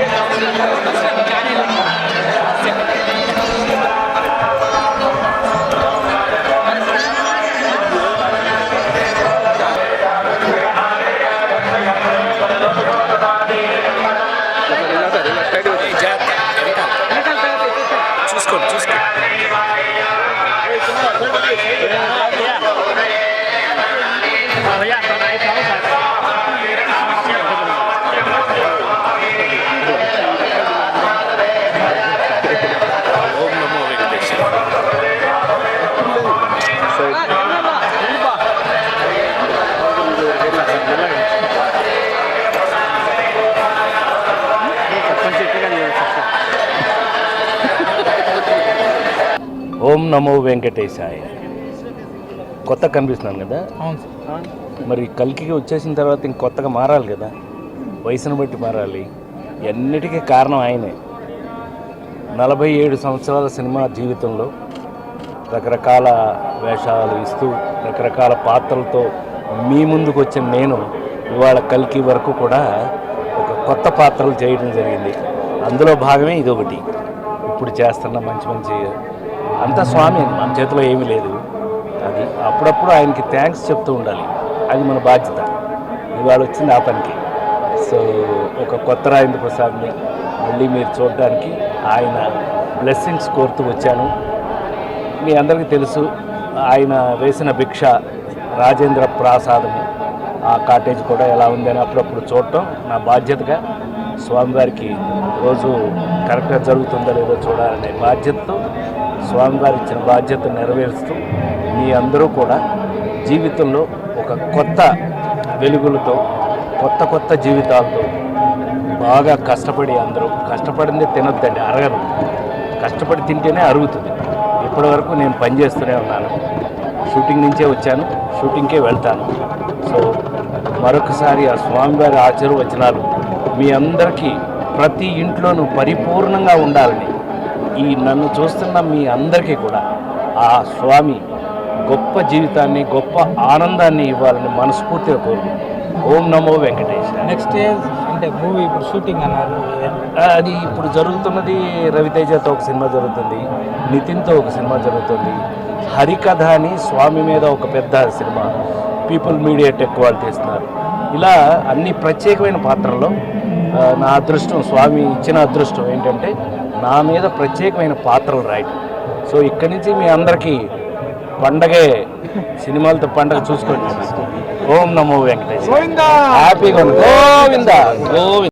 Grazie. ఓం నమో వెంకటేశాయ. కొత్త కనిపిస్తున్నాను కదా? మరి కల్కికి వచ్చేసిన తర్వాత ఇంక కొత్తగా మారాలి కదా? వయసును బట్టి మారాలి. ఎన్నిటికీ కారణం ఆయనే. నలభై ఏడు సంవత్సరాల సినిమా జీవితంలో రకరకాల వేషాలు ఇస్తూ రకరకాల పాత్రలతో మీ ముందుకు వచ్చిన నేను ఇవాళ కల్కి వరకు కూడా ఒక కొత్త పాత్రలు చేయడం జరిగింది. అందులో భాగమే ఇదొకటి. ఇప్పుడు చేస్తున్న మంచి మంచి అంతా స్వామి మన చేతిలో ఏమీ లేదు. అది అప్పుడప్పుడు ఆయనకి థ్యాంక్స్ చెప్తూ ఉండాలి. అది మన బాధ్యత. ఇవాళ వచ్చింది ఆ పనికి సో ఒక కొత్త రాజేంద్ర ప్రసాద్ని మళ్ళీ మీరు చూడడానికి ఆయన బ్లెస్సింగ్స్ కోరుతూ వచ్చాను. మీ అందరికీ తెలుసు ఆయన వేసిన భిక్ష రాజేంద్ర ప్రాసాదము ఆ కాటేజ్ కూడా ఎలా ఉందని అప్పుడప్పుడు చూడటం నా బాధ్యతగా. స్వామివారికి రోజు కరెక్ట్గా జరుగుతుందో లేదో చూడాలనే బాధ్యతతో స్వామివారి ఇచ్చిన బాధ్యత నెరవేరుస్తూ మీ అందరూ కూడా జీవితంలో ఒక కొత్త వెలుగులతో కొత్త కొత్త జీవితాలతో బాగా కష్టపడి అందరూ కష్టపడింది తినొద్దండి అరగదు కష్టపడి తింటేనే అరుగుతుంది. ఇప్పటివరకు నేను పనిచేస్తూనే ఉన్నాను. షూటింగ్ నుంచే వచ్చాను షూటింగ్కే వెళ్తాను. సో మరొకసారి ఆ స్వామివారి ఆశీర్వచనాలు మీ అందరికీ ప్రతి ఇంట్లోనూ పరిపూర్ణంగా ఉండాలని ఈ నన్ను చూస్తున్న మీ అందరికీ కూడా ఆ స్వామి గొప్ప జీవితాన్ని గొప్ప ఆనందాన్ని ఇవ్వాలని మనస్ఫూర్తిగా కోరుకుంటున్నాను. ఓం నమో వెంకటేశ్. నెక్స్ట్ ఇయర్ అంటే మూవీ ఇప్పుడు షూటింగ్ అన్నారు. అది ఇప్పుడు జరుగుతున్నది రవితేజతో ఒక సినిమా జరుగుతుంది నితిన్తో ఒక సినిమా జరుగుతుంది. హరికథ అని స్వామి మీద ఒక పెద్ద సినిమా పీపుల్ మీడియా టెక్ వాళ్ళు తీస్తున్నారు. ఇలా అన్ని ప్రత్యేకమైన పాత్రల్లో నా అదృష్టం స్వామి ఇచ్చిన అదృష్టం ఏంటంటే నా మీద ప్రత్యేకమైన పాత్రలు రాయటం. సో ఇక్కడి నుంచి మీ అందరికీ పండగే సినిమాలతో పండగ చూసుకోండి ఓం నమో వెంకటేశ్వర హ్యాపీగా ఉంది గోవింద! గోవింద!